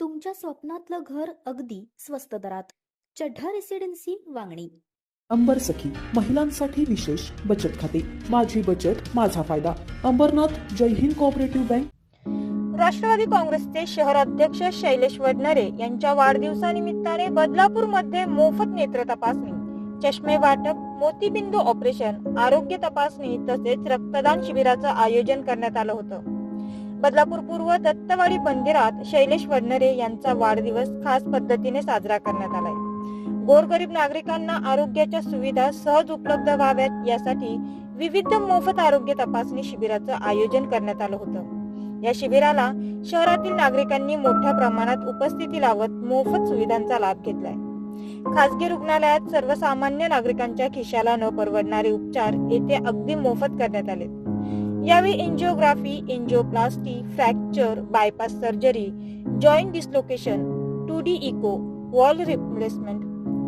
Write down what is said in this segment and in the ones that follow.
तुमच्या स्वप्नातलं घर अगदी स्वस्त दरात. चढ्ढा रेसिडेन्सी वांगणी. अंबर सखी महिलांसाठी विशेष बचत खाते. माझी बचत माझा फायदा. अंबरनाथ जय हिंद कोऑपरेटिव्ह बँक राष्ट्रवादी काँग्रेसचे शहर अध्यक्ष शैलेश वडनरे यांच्या वाढदिवसानिमित्ताने बदलापूरमध्ये मोफत नेत्र तपासणी. चष्मे वाटप मोतीबिंदू ऑपरेशन आरोग्य तपासणी तसेच रक्तदान शिबिराचं आयोजन करण्यात आलं होतं. बदलापूर पूर्व दत्तवाडी मंदिरात शैलेश वडनरे यांचा वाढदिवस खास पद्धतीने साजरा करण्यात आलाय. गोरगरीब नागरिकांना आरोग्याच्या सुविधा सहज उपलब्ध व्हाव्यात यासाठी विविध मोफत आरोग्य तपासणी शिबिराचं आयोजन करण्यात आलं होतं. या शिबिराला शहरातील नागरिकांनी मोठ्या प्रमाणात उपस्थिती लावत मोफत सुविधांचा लाभ घेतलाय. खासगी रुग्णालयात सर्वसामान्य नागरिकांच्या खिशाला न परवडणारे उपचार येथे अगदी मोफत करण्यात आले. यावेळी angiography angioplasty fracture bypass surgery joint dislocation two D echo valve replacement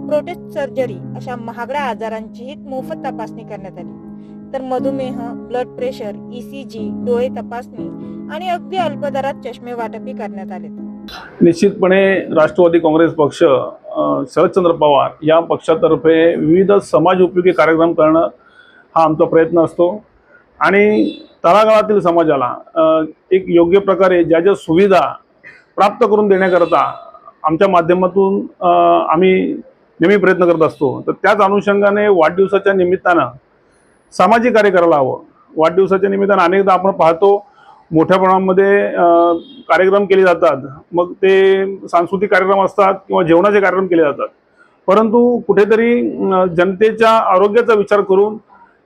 prostate surgery अशा महागड्या आजारांचीही मोफत तपासणी करण्यात आली. तर मधुमेह ब्लड प्रेशर ईसीजी डोळे तपासणी आणि अगदी अल्प दरात चष्मे वाटपी करण्यात आले निश्चितपणे राष्ट्रवादी काँग्रेस पक्ष शरदचंद्र पवार या पक्षातर्फे विविध समाज उपयोगी कार्यक्रम करणं हा आमचा प्रयत्न असतो. आणि तळागाळातील समाजाला एक योग्य प्रकारे ज्या ज्या सुविधा प्राप्त करून देण्याकरता आमच्या माध्यमातून आम्ही नेहमी प्रयत्न करत असतो. तर त्याच अनुषंगाने वाढदिवसाच्या निमित्तानं सामाजिक कार्य करायला हवं. वाढदिवसाच्या निमित्तानं अनेकदा आपण पाहतो मोठ्या प्रमाणामध्ये कार्यक्रम केले जातात. मग ते सांस्कृतिक कार्यक्रम असतात किंवा जेवणाचे कार्यक्रम केले जातात. परंतु कुठेतरी जनतेच्या आरोग्याचा विचार करून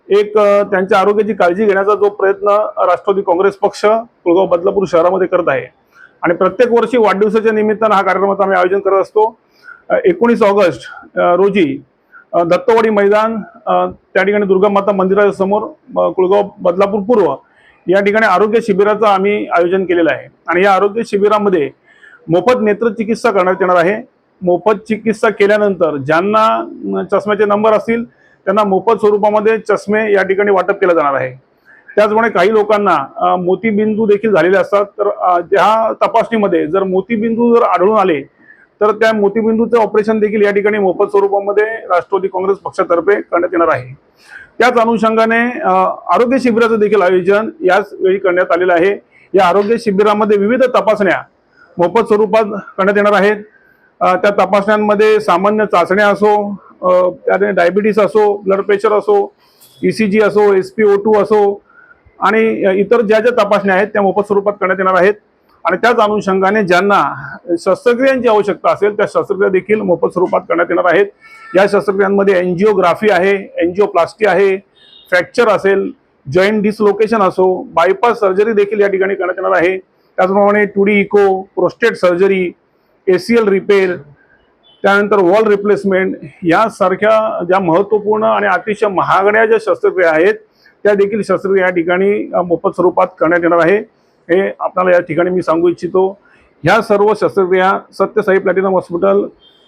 एक त्यांच्या आरोग्याची काळजी घेण्याचा जो प्रयत्न राष्ट्रवादी काँग्रेस पक्ष कुळगाव बदलापूर शहरामध्ये करत आहे. आणि प्रत्येक वर्षी वाढदिवसाच्या निमित्तानं हा कार्यक्रमाचं आम्ही आयोजन करत असतो. एकोणीस ऑगस्ट रोजी दत्तवाडी मैदान त्या ठिकाणी दुर्गा माता मंदिराच्या समोर कुळगाव बदलापूर पूर्व या ठिकाणी आरोग्य शिबिराचं आम्ही आयोजन केलेलं आहे. आणि या आरोग्य शिबिरामध्ये मोफत नेत्र चिकित्सा करण्यात येणार आहे. मोफत चिकित्सा केल्यानंतर ज्यांना चष्म्याचे नंबर असतील त्यांना मोफत स्वरूपामध्ये चष्मे या ठिकाणी वाटप केलं जाणार आहे. त्याचप्रमाणे काही लोकांना मोतीबिंदू देखील झालेले असतात. तर अं, त्या तपासणीमध्ये जर मोतीबिंदू जर आढळून आले तर त्या मोतीबिंदूचं ऑपरेशन देखील या ठिकाणी मोफत स्वरूपामध्ये राष्ट्रवादी काँग्रेस पक्षातर्फे करण्यात येणार आहे. त्याच अनुषंगाने आरोग्य शिबिराचं देखील आयोजन याच वेळी करण्यात आलेलं आहे. या आरोग्य शिबिरामध्ये विविध तपासण्या मोफत स्वरूपात करण्यात येणार आहेत. त्या तपासण्यांमध्ये सामान्य चाचण्या असो त्याने डायबिटीस असो ब्लड प्रेशर असो ई सी जी असो एस पी ओ टू असो आणि इतर ज्या ज्या तपासण्या आहेत त्या मोफत स्वरूपात करण्यात येणार आहेत. आणि त्याच अनुषंगाने ज्यांना शस्त्रक्रियांची आवश्यकता असेल त्या शस्त्रक्रिया देखील मोफत स्वरूपात करण्यात येणार आहेत. या शस्त्रक्रियांमध्ये एन्जिओग्राफी आहे एन्जिओप्लास्टी आहे फ्रॅक्चर असेल जॉईंट डिसलोकेशन असो बायपास सर्जरी देखील या ठिकाणी करण्यात येणार आहे. त्याचप्रमाणे two D echo prostate surgery ACL repair त्यानंतर वॉल रिप्लेसमेंट यासारख्या ज्या महत्त्वपूर्ण आणि अतिशय महागड्या ज्या शस्त्रक्रिया आहेत त्या देखील शस्त्रक्रिया या ठिकाणी मोफत स्वरूपात करण्यात येणार आहे. हे आपल्याला या ठिकाणी मी सांगू इच्छितो. ह्या सर्व शस्त्रक्रिया सत्यसाई प्लॅटिनम हॉस्पिटल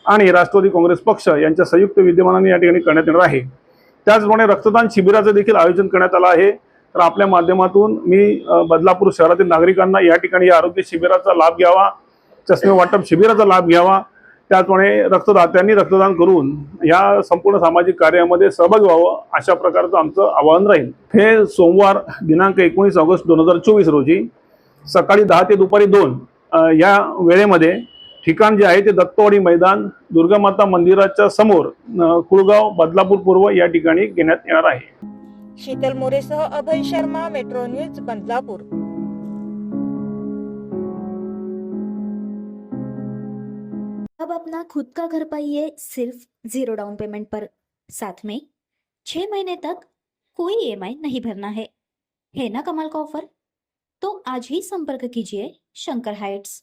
आणि राष्ट्रवादी काँग्रेस पक्ष यांच्या संयुक्त विद्यमानाने या ठिकाणी करण्यात येणार आहे. त्याचप्रमाणे रक्तदान शिबिराचं देखील आयोजन करण्यात आलं आहे. तर आपल्या माध्यमातून मी बदलापूर शहरातील नागरिकांना या ठिकाणी या आरोग्य शिबिराचा लाभ घ्यावा चष्मे वाटप शिबिराचा लाभ घ्यावा त्याचप्रमाणे रक्तदात्यांनी रक्तदान करून या संपूर्ण सामाजिक कार्यामध्ये सहभागी व्हावं अशा प्रकारचं आमचं आवाहन राहील. हे सोमवार दिनांक एकोणीस ऑगस्ट दोन हजार चोवीस रोजी सकाळी दहा ते दुपारी दोन या वेळेमध्ये ठिकाण जे आहे ते दत्तवाडी मैदान दुर्गामाता मंदिराच्या समोर कुळगाव बदलापूर पूर्व या ठिकाणी घेण्यात येणार आहे. शीतल मोरेसह अभय शर्मा मेट्रो न्यूज बदलापूर. अब अपना खुद का घर पाइए सिर्फ जीरो डाउन पेमेंट पर। साथ में छह महीने तक कोई ईएमआई नहीं भरना है। है ना कमाल का ऑफर तो आज ही संपर्क कीजिए Shankar heights.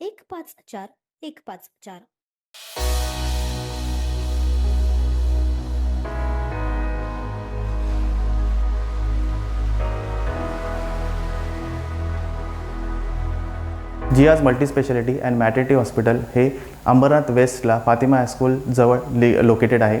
एक पाच चार एक पाच चार. Jiya's multispeciality and maternity hospital हे अंबरनाथ वेस्टला फातिमा हायस्कूल जवळ लि लोकेटेड आहे.